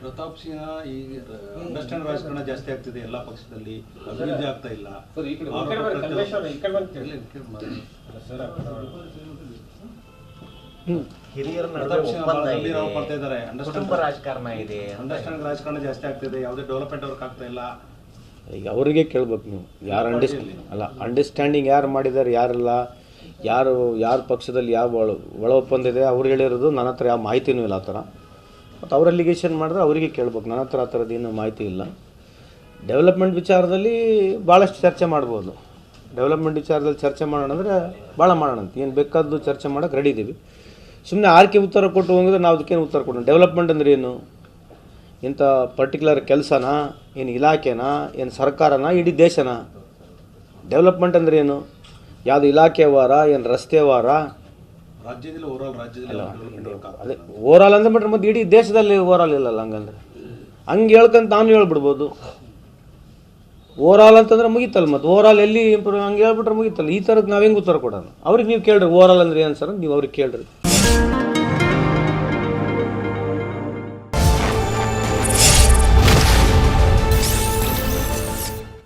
ಪ್ರತಾಪ್ ಸಿಂಹ ಈ ಅಂಡರ್ಸ್ಟ್ಯಾಂಡ್ ರಾಜಕಾರಣ ಜಾಸ್ತಿ ಆಗ್ತಿದೆ ಎಲ್ಲ ಪಕ್ಷದಲ್ಲಿ ಅಭಿವೃದ್ಧಿ ಆಗ್ತಾ ಇಲ್ಲ. ರಾಜಕಾರಣ ಇದೆ ಅಂಡರ್ಸ್ಟ್ಯಾಂಡ್ ರಾಜಕಾರಣ ಜಾಸ್ತಿ ಆಗ್ತಿದೆ. ಯಾವುದೇ ಡೆವಲಪ್ಮೆಂಟ್ ವರ್ಕ್ ಆಗ್ತಾ ಇಲ್ಲ. ಈಗ ಅವರಿಗೆ ಕೇಳ್ಬೇಕು ನೀವು. ಯಾರು ಅಂಡರ್ಸ್ ಅಲ್ಲ ಅಂಡರ್ಸ್ಟ್ಯಾಂಡಿಂಗ್ ಯಾರು ಮಾಡಿದ್ದಾರೆ ಯಾರಿಲ್ಲ. ಯಾರು ಯಾರ ಪಕ್ಷದಲ್ಲಿ ಯಾವ ಒಳ ಒಳ ಒಪ್ಪಂದ ಇದೆ ಅವ್ರು ಹೇಳಿರೋದು ನನ್ನ ಹತ್ರ ಯಾವ ಮಾಹಿತಿನೂ ಇಲ್ಲ ಆ ಥರ. ಮತ್ತು ಅವ್ರ ಅಲಿಗೇಷನ್ ಮಾಡಿದ್ರೆ ಅವರಿಗೆ ಕೇಳ್ಬೇಕು. ನನ್ನ ಹತ್ರ ಆ ಥರದ್ದು ಏನು ಮಾಹಿತಿ ಇಲ್ಲ. ಡೆವಲಪ್ಮೆಂಟ್ ವಿಚಾರದಲ್ಲಿ ಭಾಳಷ್ಟು ಚರ್ಚೆ ಮಾಡ್ಬೋದು. ಡೆವಲಪ್ಮೆಂಟ್ ವಿಚಾರದಲ್ಲಿ ಚರ್ಚೆ ಮಾಡೋಣ ಅಂದರೆ ಭಾಳ ಮಾಡೋಣ ಅಂತ. ಏನು ಬೇಕಾದ್ದು ಚರ್ಚೆ ಮಾಡೋಕೆ ರೆಡಿ ಇದ್ದೀವಿ ಸುಮ್ಮನೆ ಆರ್ಕೆ ಉತ್ತರ ಕೊಟ್ಟು ಹೋಗಿದ್ರೆ ನಾವು ಅದಕ್ಕೇನು ಉತ್ತರ ಕೊಡೋಣ. ಡೆವಲಪ್ಮೆಂಟ್ ಅಂದ್ರೆ ಏನು? ಇಂಥ ಪರ್ಟಿಕ್ಯುಲರ್ ಕೆಲಸನಾ? ಏನು ಇಲಾಖೆನಾ? ಏನು ಸರ್ಕಾರನಾ? ಇಡೀ ದೇಶನಾ? ಡೆವಲಪ್ಮೆಂಟ್ ಅಂದ್ರೆ ಏನು? ಯಾವುದು ಇಲಾಖೆ ವಾರ, ಏನು ರಸ್ತೆ ವಾರ? ರಾಜ್ಯದಲ್ಲಿ ಓವರಾಲ್ ರಾಜ್ಯದಲ್ಲಿ ಅದೇ ಅಂದ್ರೆ ಬಿಟ್ರೆ ಮತ್ತೆ ಇಡೀ ದೇಶದಲ್ಲಿ ಓವರಾಲ್ ಇಲ್ಲಲ್ಲ ಹಂಗಂದ್ರೆ. ಹಂಗೆ ಹೇಳ್ಕಂತ ನಾನು ಹೇಳ್ಬಿಡ್ಬೋದು. ಓವರಾಲ್ ಅಂತಂದ್ರೆ ಮುಗಿತಲ್ಲ ಮತ್ತೆ. ಓವರಾಲ್ ಎಲ್ಲಿ ಇಂಪ್ರೂವ್ ಹಂಗೆ ಹೇಳ್ಬಿಟ್ರೆ ಮುಗಿತಲ್ಲ. ಈ ಥರದ್ದು ನಾವು ಹೆಂಗೆ ಉತ್ತರ ಕೊಡೋಣ ಅವ್ರಿಗೆ ನೀವು ಕೇಳ್ರಿ. ಓವರಾಲ್ ಅಂದ್ರೆ ಏನು ಸರ್? ನೀವು ಅವ್ರಿಗೆ ಕೇಳ್ರಿ.